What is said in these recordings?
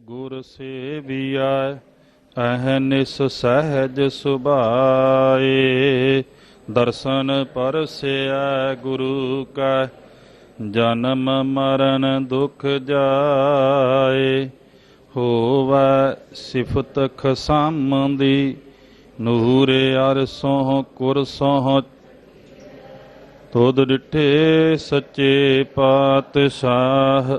ਗੁਰ ਸੇਵੀਐ ਅਹਨਿਸ ਸਹਿਜ ਸੁਭਾਏ। ਦਰਸ਼ਨ ਪਰਸਿਐ ਗੁਰੂ ਕਾ, ਜਨਮ ਮਰਨ ਦੁਖ ਜਾਏ। ਹੋਵੈ ਸਿਫਤ ਖਸਮ ਦੀ ਨੂਰ ਅਰਸੋਂ ਕੁਰਸੋਂ ਤੁਧ ਡਿਠੇ ਸੱਚੇ ਪਾਤਸ਼ਾਹ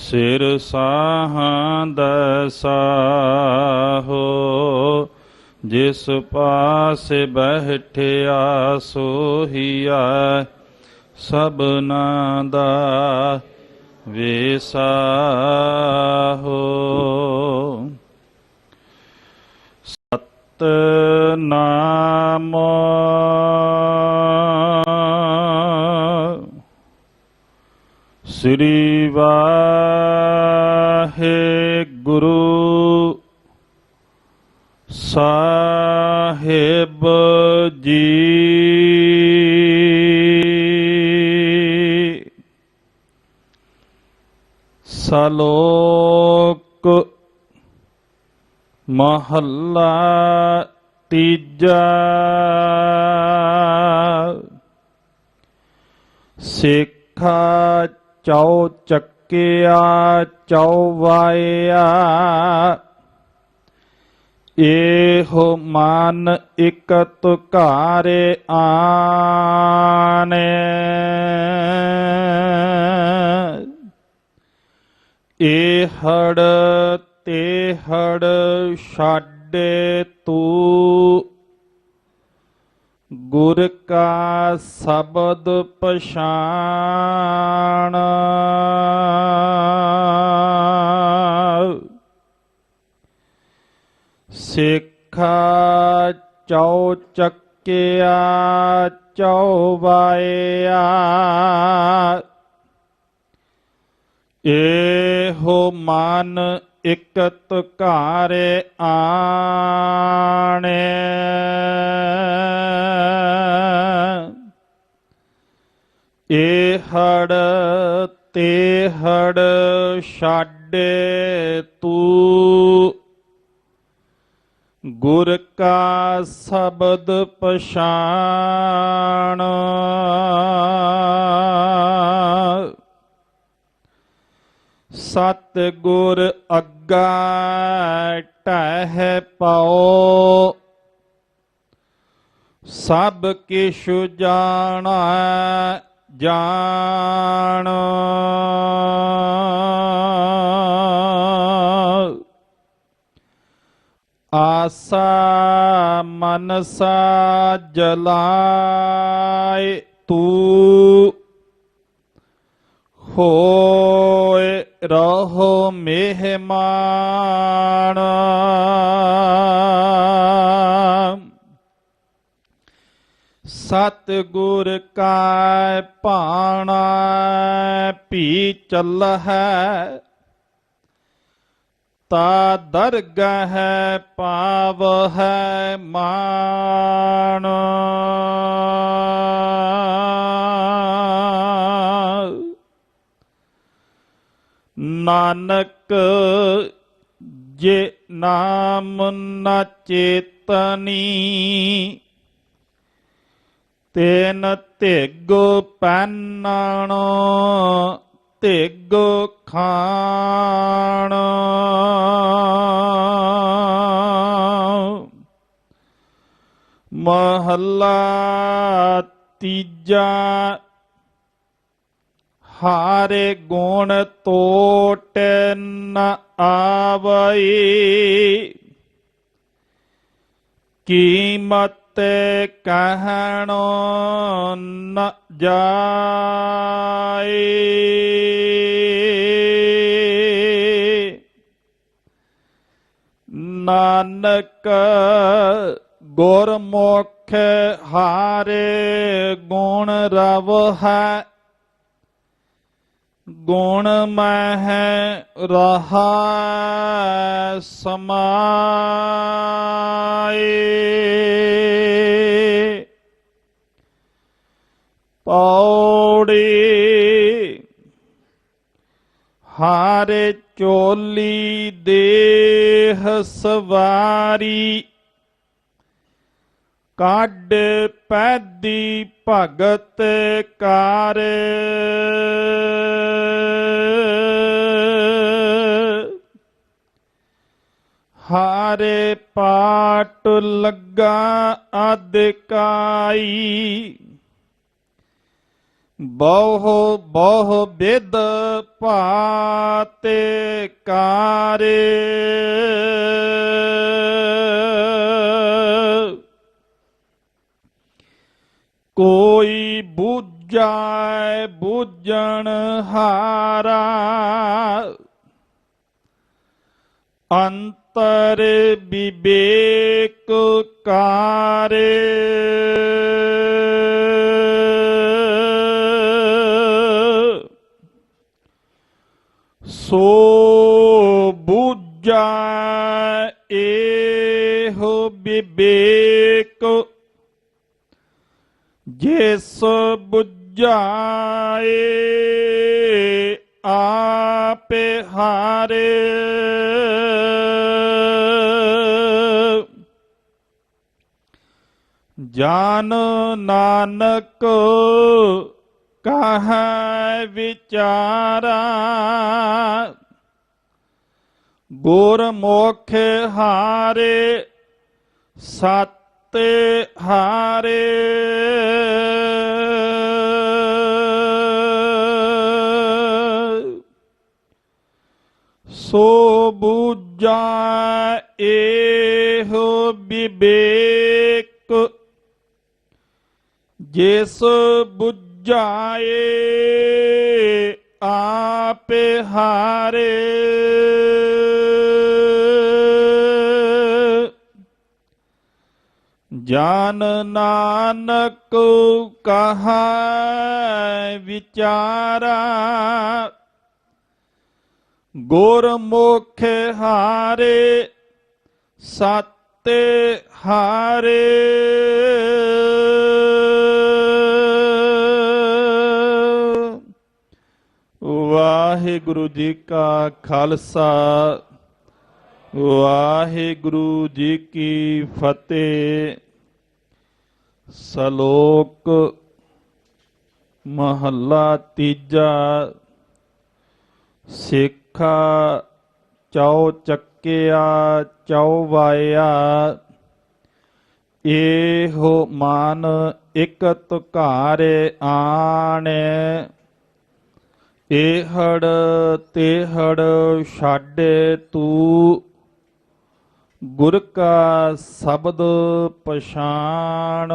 ਸਿਰ ਸਾਹਾਂ ਦਾ ਸਾਹੋ ਜਿਸ ਪਾਸ ਬਹਿਠਿਆ ਸੋਹੀਆ ਸਭਨਾ ਦਾ ਵਿਸਾਹੋ। ਸਤਨਾਮ ਸ੍ਰੀ ਵਾਹਿਗੁਰੂ ਸਾਹਿਬ ਜੀ ਸਲੋਕ ਮਹੱਲਾ ਤੀਜਾ ਸਿੱਖਾ ਚੌ ਚੱਕਿਆ ਚੌਵਾਇਆ ਇਹੋ ਮਨ ਇਕ ਤੁਕਾਰੇ ਆਨੇ ਇਹ ਹੜ ਤੇ ਹੜ ਛਾਡੇ ਤੂੰ ਗੁਰ ਕਾ ਸ਼ਬਦ ਪਛਾਣ। ਸਿੱਖਾ ਚੌ ਚੱਕਿਆ ਚੌਵਾਇਆ ਇਹੋ ਮਨ ਇਕ ਤੁਕਾਰੇ ਆਣੇ ਤੇ ਹੜ ਛਾਡੇ ਤੂੰ। ਗੁਰ ਕਾ ਸ਼ਬਦ ਪਛਾਣ। ਸਤ ਗੁਰ ਅੱਗਾ ਟਹਿ ਪਾਓ। ਸਭ ਕਿਛ ਜਾਣਾ ਜਾਣ। ਆਸਾ ਮਨਸਾ ਜਲਾਏ ਤੂੰ। ਹੋਏ ਰਹੋ ਮਹਿਮਾਨ। ਸਤ ਗੁਰ ਕਾ ਭਾਣਾ ਭੀ ਚੱਲ ਹੈ ਤਾ ਦਰਗਹ ਪਾਵ ਹੈ ਮਾਨ ਨਾਨਕ ਜੇ ਨਾਮ ਨ ਚੇਤਨੀ ਤੇਨ ਧਿਗੋ ਪੈਨਾਣ ਧਿਗੋ ਖਾਣ। ਮਹੱਲਾ ਤੀਜਾ ਹਾਰੇ ਗੁਣ ਤੋਟ ਨ ਆਵਈ। ਕੀਮਤ ਕਹਿਣੋ ਨ ਜਾਏ। ਨਾਨਕ ਗੁਰਮੁਖ ਹਾਰੇ ਗੁਣ ਰਵ ਹੈ। ਗੁਣ ਮਹਿ ਰਹਾ ਸਮਾਏ। ਪੌੜੀ ਹਾਰੇ ਚੋਲੀ ਦੇਹ ਸਵਾਰੀ ਕੱਢ ਪੈਦੀ ਭਗਤ ਕਾਰ ਹਾਰੇ ਪਾਟ ਲੱਗਾ ਅਦਕਾਈ ਬਹੁ ਬਹੁ ਬਿਦ ਭਾਤੇ ਕਾਰੇ। ਕੋਈ ਬੂਝਾਏ ਬੂਝਣ ਹਾਰਾ ਅੰਤਰ ਵਿਵੇਕ ਕਾਰੇ। ਸੋ ਬੁੱਝਾ ਇਹੋ ਵਿਵੇਕ। ਜਿਸ ਬੁੱਝਾਏ ਆਪੇ ਹਾਰੇ। ਜਾਨ ਨਾਨਕ ਕਹ ਵਿਚਾਰਾ। ਗੁਰਮੁਖ ਹਾਰੇ ਸਤ ਹਾਰੇ ਸੋ ਬੂਝਾ ਇਹੋ ਵਿਵੇਕ ਜਿਸ ਬੁਝਾਏ ਆਪੇ ਹਾਰੇ ਜਾਨ ਨਾਨਕ ਕਹਾ ਵਿਚਾਰਾ ਗੁਰਮੁਖ ਹਾਰੇ, ਸਤ ਹਾਰੇ। ਵਾਹਿਗੁਰੂ ਜੀ ਕਾ ਖਾਲਸਾ, ਵਾਹਿਗੁਰੂ ਜੀ ਕੀ ਫਤਿਹ। ਸ਼ਲੋਕ ਮਹੱਲਾ ਤੀਜਾ ਸਿੱਖਾ ਚੌ ਚੱਕਿਆ ਚੌ ਵਾਇਆ ਇਹੋ ਮਾਨ ਇਕ ਤੁਕਾਰੇ ਆਣੇ। ਇਹੜ ਤੇਹੜ ਛਾਡੇ ਤੂੰ ਗੁਰ ਕਾ ਸ਼ਬਦ ਪਛਾਣ।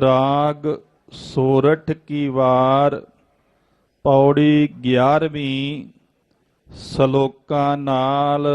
ਰਾਗ ਸੋਰਠ ਕੀ ਵਾਰ ਪੌੜੀ 11ਵੀਂ ਸ਼ਲੋਕਾਂ ਨਾਲ।